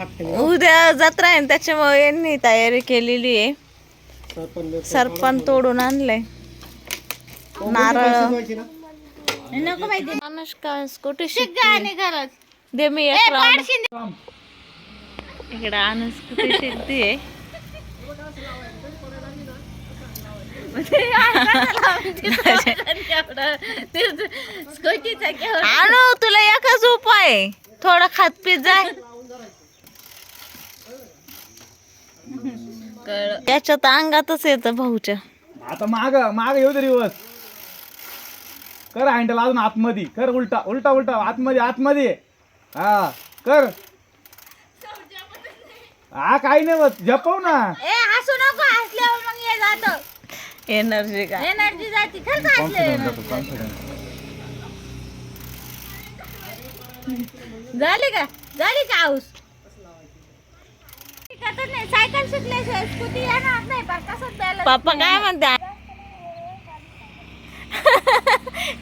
उद्या जत्रा आहे त्याच्यामुळे यांनी तयारी केलेली आहे. सरपण सरपण तोडून आणलंय. नारळ. नको माहिती स्कूटी दे मी इकडे आणून स्कूटी शिकतीये. आणू तुला एकच उपाय थोडा खात पीत जाय. त्याच्यात अंगातच येतं भाऊच्या. आता माग माग येऊ दे दिवस कर हँडल अजून आतमध्ये. कर उलटा उलटा उलटा. आतमध्ये आतमध्ये. हा कर. हा काही नाही बस. जपव ना. ए हसू नको. हसल्यावर मग हे जात. एनर्जी का? एनर्जी जाते. झाली का? झाली का हाऊस? शिकतच नाही. सायकल शिकल्याशिवाय स्कूटी येणार नाही. पण कसं त्याला पप्पा काय म्हणते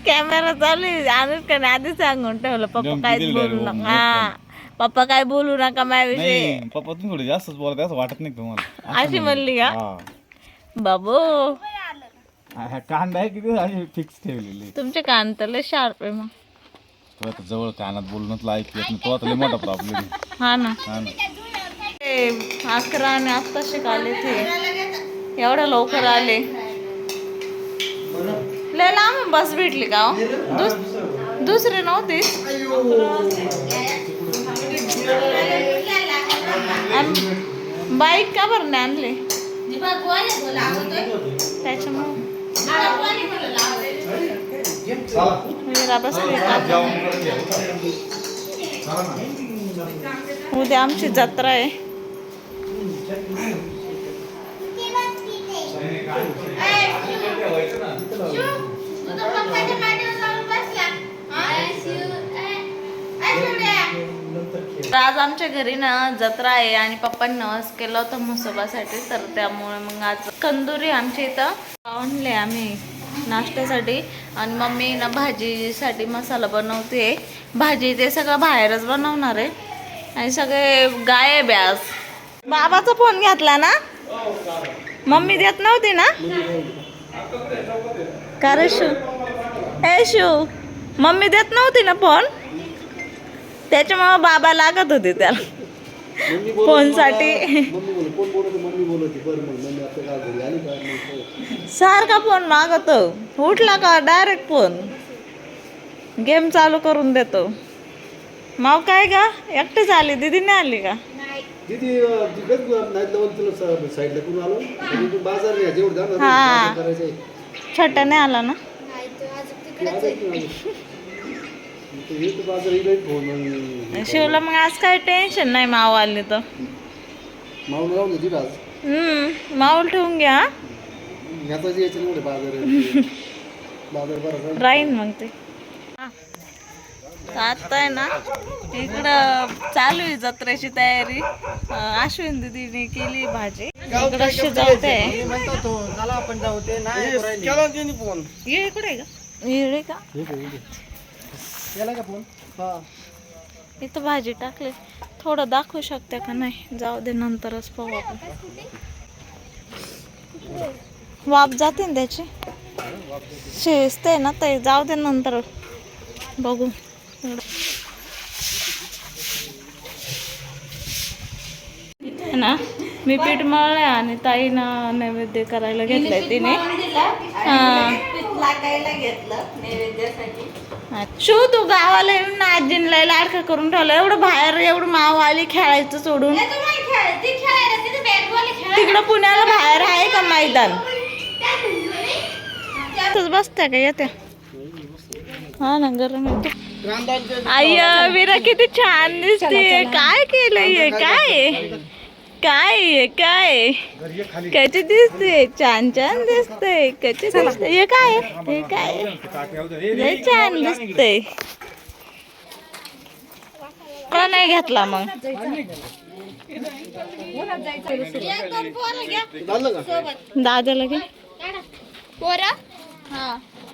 कॅमेरा चालू आहे. अनुष्काने आधी सांगून ठेवलं. पप्पा दिली बोलू नका. हा. पप्पा काय बोलू नका माझ्याविषयी. नाही पप्पा तुम्ही थोडी जास्तच बोलत असं वाटत नाही का तुम्हाला? अशी म्हणली का? हा. बाबू. हा, कांदा आहे किती अशी फिक्स ठेवलेली तुमचे कान तर लय शार्प आहे मग. तो आता जवळ कानात बोलणंच लायक येत नाही. तो आता लय मोठा प्रॉब्लेम हा ना. हा ना. अकरा आणि आत्ता शिकाले ते? एवढ्या लवकर आले. लय लांब बस भेटली का हो? दुस- दुसरी नव्हती? बाईक का बरं नाही आणले? त्याच्यामुळे. मीरा उद्या आमची जत्रा आहे. आज आमच्या घरी ना जत्रा आहे आणि पप्पांनी नवस केला होता म्हसोबासाठी तर त्यामुळे मग आज कंदुरी आमच्या इथं आणले आम्ही नाश्त्यासाठी. आणि मम्मी ना भाजीसाठी मसाला बनवते. भाजी ते सगळं बाहेरच बनवणार आहे. आणि सगळे गायब आहे आज. बाबाचा फोन घेतला ना? मम्मी देत नव्हती ना? का रे शिव ए शिव मम्मी देत नव्हती ना फोन? त्याच्यामुळे बाबा लागत होते त्याला. फोनसाठी. सारखा फोन मागतो. उठला का? Direct phone. गेम चालू करून देतो. माव काय का एकटीच आली दीदी नाही आली का? दीदी तिकडच नाही लावून तुला साईडला करून आलो? तू बाजार नाही जेवढं जाणार. बाजार करायचंय छोटा नाही आला ना? हे शिवला मग आज काय टेन्शन नाही माव आली तर. माऊन राहून दे तिथं आज. हम्म माऊल ठेवून घ्या हा. नव्हते बाजार. बाजार बरं राहीन मग ते. आता आहे ना इकडं चालू आहे जत्रेची तयारी. अश्विन दिदीने केली भाजी. इकडं शिजवते चला आपण जाऊ ते नाही फोन. ये इकडे का? इकडे का केला का फोन? हा. इथं भाजी टाकली. थोडं दाखवू शकते का नाही? जाऊ दे नंतरच पाहू आपण. वाफ जाते ना त्याची? शिजते ना ते जाऊ दे नंतर बघू. ना मी पीठ मळलंय आणि ताईनं नैवेद्य करायला घेतलंय तिने. हा. शू तू गावाला येऊन ना आजीनला लाडका करून ठेवलं. एवढं बाहेर एवढं माव आली खेळायचं सोडून. तिकडं पुण्याला बाहेर आहे का मैदान? तसंच बसते का येते हा ना गरम येते आय विरा किती छान दिसते काय केलंय काय? काय आहे? काय? कशी दिसते छान छान दिसते कशी दिसते हे काय? हे काय? छान दिसते का नाही घेतला मग? झालं का दादाला घे.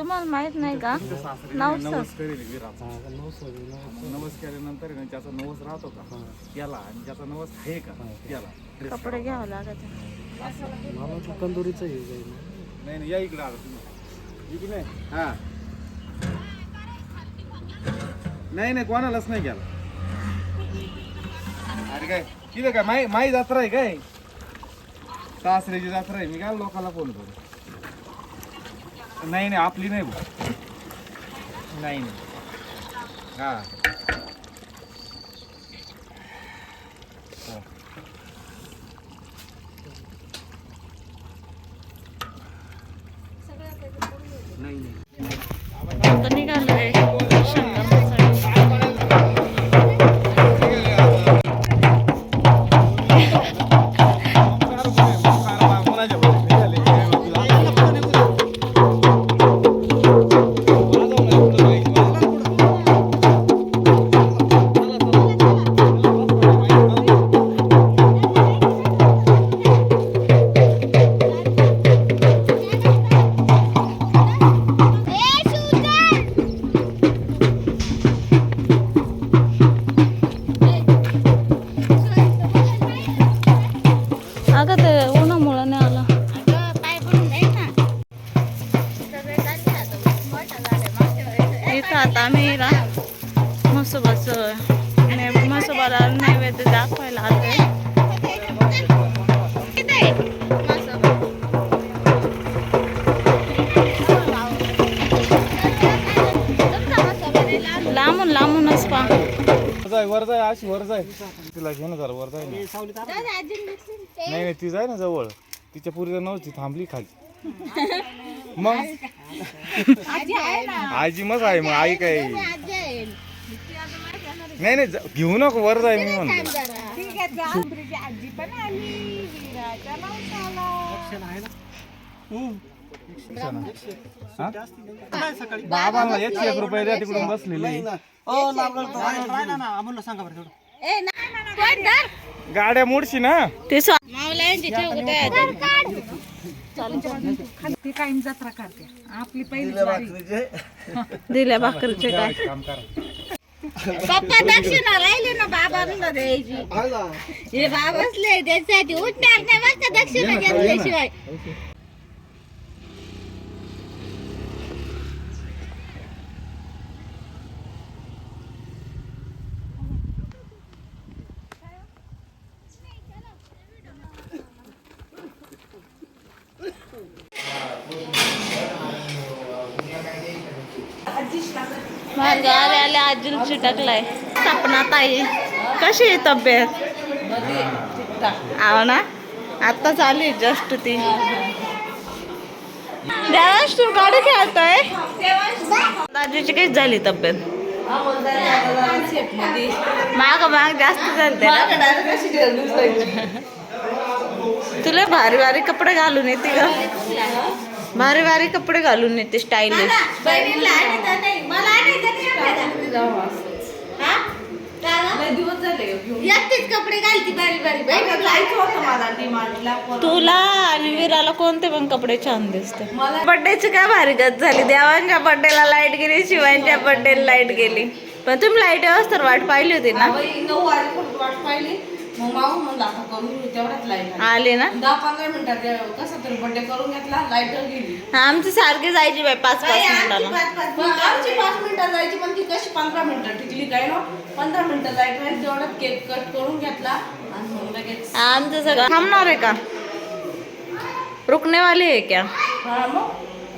तुम्हाला माहीत नाही का? नवस नवस केल्यानंतर ज्याचा नवस राहतो का? त्याला आणि ज्याचा नवस आहे का? त्याला कपडे घ्यावं लागत मला तर तंदुरीचं हे जाईल नाही नाही या इकडे आला तुम्ही. इकडे हा. नाही नाही कोणालाच नाही गेला. अरे काय तिथे काय माई माई जत्रा आहे काय? सासऱ्याची जत्रा आहे. मी काय लोकांना फोन करू? नाही नाही आपली नाही भाऊ. नाही नाही. हां. इथं आता आम्ही ना म्हसोबाचं नै- म्हसोबाला नैवेद्य दाखवायला आलोय. लांबून लांबून लांबूनच पा जाय वर जाय अशी वर जाय तिला घेऊन जरा वर जाय ना. नाही नाही ती जाय ना जवळ. तिच्या पुरीला नव्हती थांबली खाली. मग? आजी मग आहे मग आई काय. नाही नाही जा- घेऊ नको वर जाय मी म्हणतो. जरा. बाबांना एकशे एक रुपये द्या तिकडून बसलेली? गाड्या मोडशी ना? ते स्वा- माऊला यांची ठेव कुठे आहे? धर, काढ. दिल्या भाकरीचे. काय? काम करा. पप्पा दक्षिणा राहिली ना बाबांना द्यायची. हे बाबासले त्याच्यासाठी उठणार नाही बरं का दक्षिणा घेतल्याशिवाय. माझ्या आले आजीला चिटकलाय. सपना ताई कशी आहे तब्येत? आव ना? आत्ताच आली जस्ट ती. देवाश तू गाडी खेळतोय? दाजीची कशी झाली तब्येत? माग माग जास्त झालते ना? तुला भारी भारी कपडे घालून येते का भारी भारी कपडे घालून येते स्टाईलिश मला हा? एकटेच कपडे घालती तुला आणि वीराला कोणते पण कपडे छान दिसते. बर्थडेची काय भारी गत झाली? देवांच्या बर्थडेला लाइट गेली शिवांच्या बर्थडेला लाइट गेली. पण तुम्ही लाइट तर वाट पाहिली होती ना? नऊ वाजेपर्यंत वाट पाहिली. मग माऊ म्हणला आता करून घेऊ लाइट आले. ना? दहा पंधरा मिनिटात कसा तरी बड्डे करून घेतला लाइट गेली. आमची सारखी जायची बाई पाच पाच मिनिटाला मग आमची पाच मिनिटात जायची पण ती कशी पंधरा मिनिटं टिकली काय ना? पंधरा मिनिटं लाइट राहील तेवढ्यात केक कट करून घेतला आणि मग लगेच आमचं सगळं थांबणार आहे का? रुकने वाली है क्या? हा मग?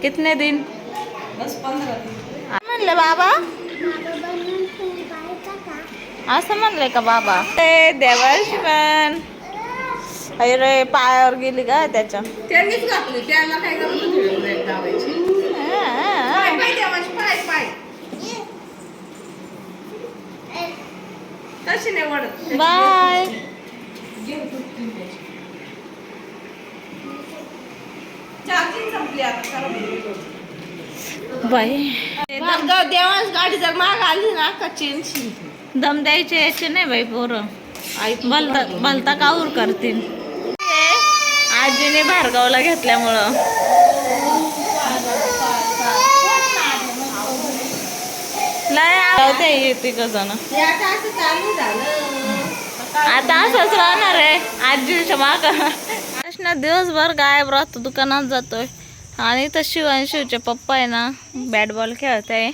कितने दिन? बस पंधरा दिन. म्हणले बाबा असं म्हणले का बाबा? ते देवाश पण अरे पायावर गेली का त्याच्या. त्यांनीच घातली. त्याला काय गरज होती ब्रेक लावायची पाय पाय देवाची पाय पाय. कशी नाही वाढत बाय. चार्जिंग संपली आता बाई. देवांश गाडी जर माग आली ना का चेनशी दम द्यायचे याचे नाही बाई पोरं. भलता भलता काऊर करतील. आजीने भार्गावला घेतल्यामुळं. लय आवडते येते जण. आता असंच राहणार आहे. आजीच्या माग. कृष्णा दिवसभर गायब राहतो दुकानात जातोय. आणि तर शिव आणि शिवचे पप्पा आहे ना बॅट बॉल खेळत आहे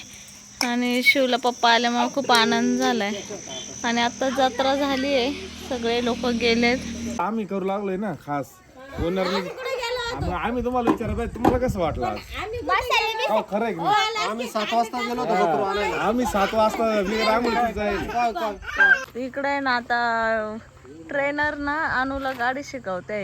आणि शिवला पप्पा आल्यामुळे खूप आनंद झालाय. आणि आता जत्रा झाली आहे सगळे लोक गेलेत. आम्ही करू लागलोय ना खास. आम्ही तुम्हाला विचारत आहे तुम्हाला कसं वाटलं आज? हो खरं आहे की नाही? आम्ही सात वाजता गेलो होतो आम्ही सात वाजता इकडे आहे ना आता ट्रेनर ना अनुला गाडी शिकवते.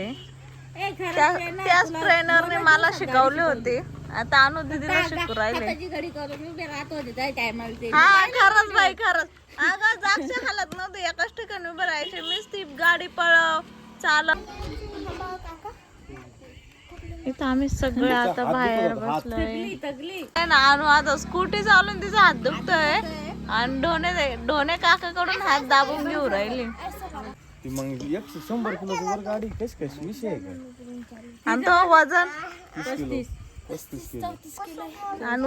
त्याच ट्रेनरने मला शिकवले होते. आता अनु दीदीला शिकू राहिले. हाताची घडी करून उभे राहत होते त्या टायमाला ते. हा खरंच बाई खरंच. अगं जागच्या हालत नव्हती एकाच ठिकाणी उभे राहायचे. मीच ती गाडी पळव चालव. इथं आम्ही सगळे आता बाहेर बसलोय. ना अनु आता स्कूटी चालून तिचा हात दुखतोय. आणि ढोणे ढोणे काकाकडून हात दाबून घेऊ राहिली. ती मग एकशे शंभर किलोची वर गाडी कशी कशी विषय आहे का? आणि तो वजन? तीस किलो पस्तीस किलो. आणि